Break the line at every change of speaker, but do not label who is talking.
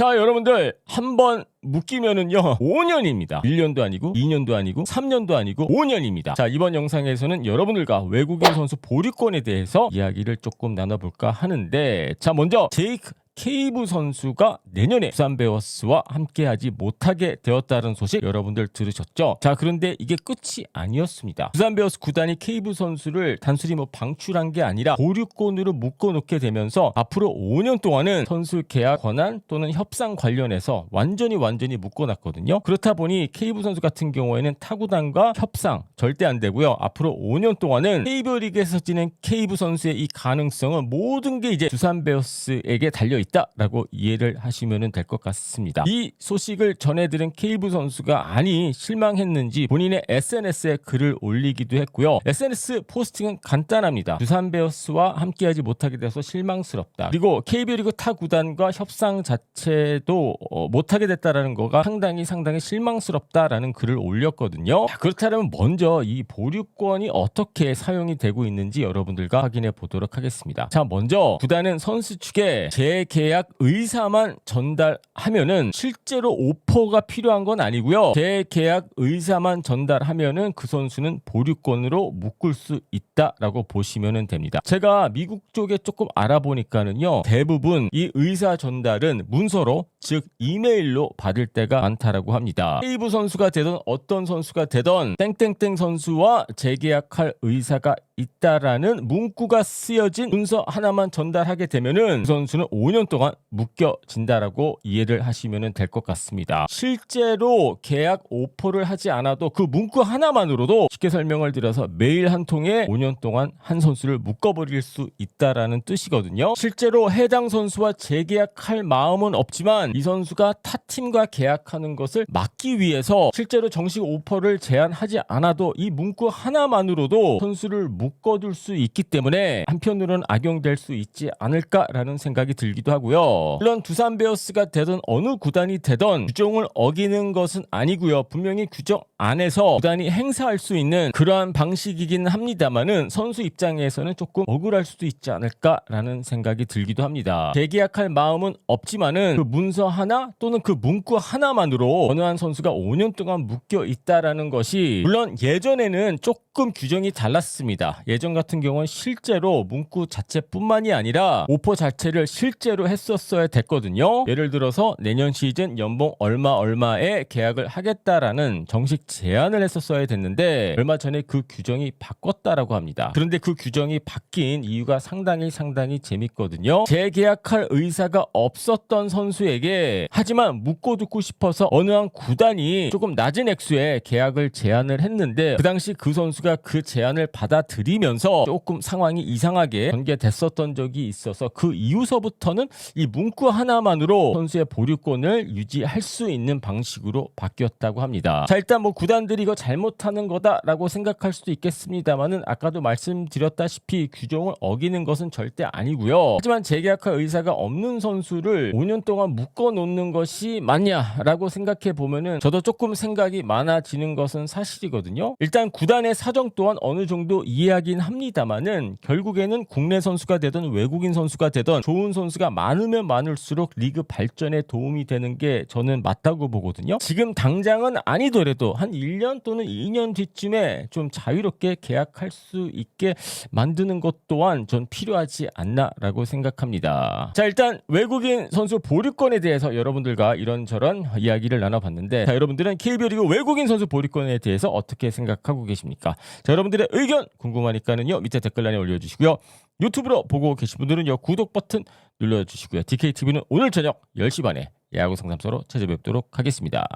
자, 여러분들 한번 묶이면은요 5년입니다. 1년도 아니고 2년도 아니고 3년도 아니고 5년입니다. 자, 이번 영상에서는 여러분들과 외국인 선수 보류권에 대해서 이야기를 조금 나눠볼까 하는데 자, 먼저 제이크 케이브 선수가 내년에 부산 베어스와 함께하지 못하게 되었다는 소식 여러분들 들으셨죠? 자 그런데 이게 끝이 아니었습니다. 부산 베어스 구단이 케이브 선수를 단순히 뭐 방출한 게 아니라 보류권으로 묶어놓게 되면서 앞으로 5년 동안은 선수 계약 권한 또는 협상 관련해서 완전히 완전히 묶어놨거든요. 그렇다 보니 케이브 선수 같은 경우에는 타구단과 협상 절대 안 되고요. 앞으로 5년 동안은 케이브 리그에서 지낸 케이브 선수의 이 가능성은 모든 게 이제 두산 베어스에게 달려 있다라고 이해를 하시면 될 것 같습니다. 이 소식을 전해들은 케이브 선수가 아니 실망했는지 본인의 SNS에 글을 올리기도 했고요. SNS 포스팅은 간단합니다. 두산 베어스와 함께하지 못하게 돼서 실망스럽다. 그리고 KB리그 타 구단과 협상 자체도 어, 못하게 됐다라는 거가 상당히 상당히 실망스럽다라는 글을 올렸거든요. 자, 그렇다면 먼저 이 보류권이 어떻게 사용이 되고 있는지 여러분들과 확인해 보도록 하겠습니다. 자, 먼저 구단은 선수 측에 재 계약 의사만 전달하면은 실제로 오퍼가 필요한 건 아니고요. 재계약 의사만 전달하면은 그 선수는 보류권으로 묶을 수 있다라고 보시면 됩니다. 제가 미국 쪽에 조금 알아보니까는요. 대부분 이 의사 전달은 문서로 즉 이메일로 받을 때가 많다라고 합니다. 케이브 선수가 되던 어떤 선수가 되던 땡땡땡 선수와 재계약할 의사가 있다라는 문구가 쓰여진 문서 하나만 전달하게 되면은 그 선수는 5년 동안 묶여진다라고 이해를 하시면 될 것 같습니다. 실제로 계약 오퍼를 하지 않아도 그 문구 하나만으로도 쉽게 설명을 드려서 메일 한 통에 5년 동안 한 선수를 묶어버릴 수 있다라는 뜻이거든요. 실제로 해당 선수와 재계약할 마음은 없지만 이 선수가 타 팀과 계약하는 것을 막기 위해서 실제로 정식 오퍼를 제안하지 않아도 이 문구 하나만으로도 선수를 묶어둘 수 있기 때문에 한편으로는 악용될 수 있지 않을까라는 생각이 들기도 하고요. 물론 두산 베어스가 되던 어느 구단이 되던 규정을 어기는 것은 아니고요. 분명히 규정 안에서 구단이 행사할 수 있는 그러한 방식이긴 합니다만은 선수 입장에서는 조금 억울할 수도 있지 않을까라는 생각이 들기도 합니다. 재계약할 마음은 없지만은 그 문서 하나 또는 그 문구 하나만으로 어느 한 선수가 5년 동안 묶여 있다라는 것이 물론 예전에는 조금 규정이 달랐습니다. 예전 같은 경우는 실제로 문구 자체뿐만이 아니라 오퍼 자체를 실제로 했었어야 됐거든요. 예를 들어서 내년 시즌 연봉 얼마 얼마에 계약을 하겠다라는 정식 제안을 했었어야 됐는데 얼마 전에 그 규정이 바꿨다라고 합니다. 그런데 그 규정이 바뀐 이유가 상당히 상당히 재밌거든요. 재계약할 의사가 없었던 선수에게 하지만 묶어두고 싶어서 어느 한 구단이 조금 낮은 액수의 계약을 제안을 했는데 그 당시 그 선수 가 그 제안을 받아들이면서 조금 상황이 이상하게 전개됐었던 적이 있어서 그 이후서부터는 이 문구 하나만으로 선수의 보류권을 유지할 수 있는 방식으로 바뀌었다고 합니다. 자 일단 뭐 구단들이 이거 잘못하는 거다라고 생각할 수도 있겠습니다만은 아까도 말씀드렸다시피 규정을 어기는 것은 절대 아니고요. 하지만 재계약할 의사가 없는 선수를 5년 동안 묶어 놓는 것이 맞냐라고 생각해 보면은 저도 조금 생각이 많아지는 것은 사실이거든요. 일단 구단의 사정 또한 어느 정도 이해하긴 합니다만은 결국에는 국내 선수가 되든 외국인 선수가 되든 좋은 선수가 많으면 많을수록 리그 발전에 도움이 되는 게 저는 맞다고 보거든요. 지금 당장은 아니더라도 한 1년 또는 2년 뒤쯤에 좀 자유롭게 계약할 수 있게 만드는 것 또한 전 필요하지 않나라고 생각합니다. 자, 일단 외국인 선수 보류권에 대해서 여러분들과 이런저런 이야기를 나눠봤는데 자, 여러분들은 KBO 리그 외국인 선수 보류권에 대해서 어떻게 생각하고 계십니까? 자, 여러분들의 의견 궁금하니까는요. 밑에 댓글란에 올려주시고요. 유튜브로 보고 계신 분들은요. 구독 버튼 눌러주시고요. DKTV는 오늘 저녁 10시 반에 야구 상담소로 찾아뵙도록 하겠습니다.